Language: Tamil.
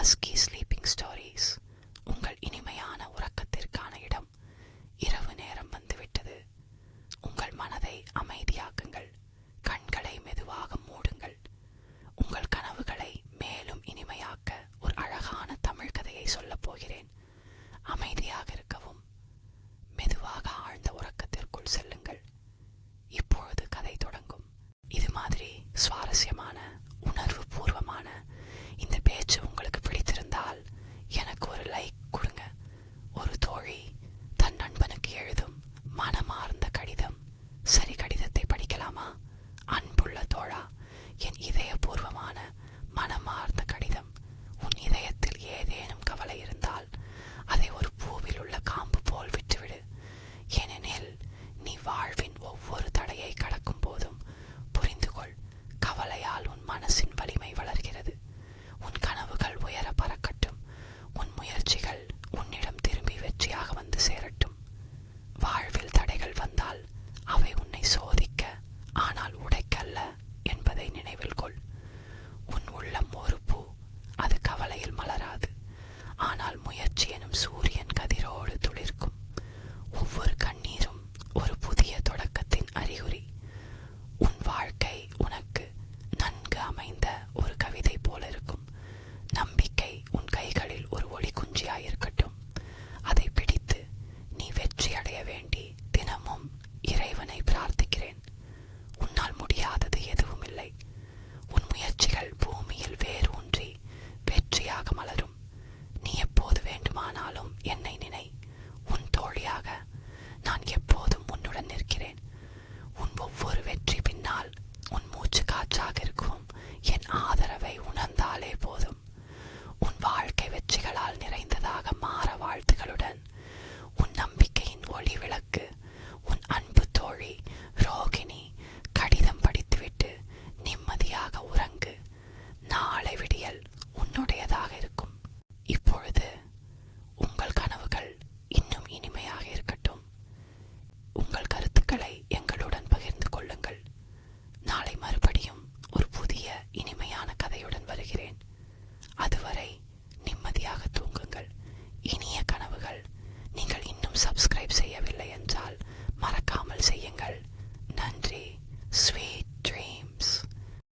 husky sleeping story ஆனால் முயற்சி எனும் சூரியன் கதிரோடு you pour the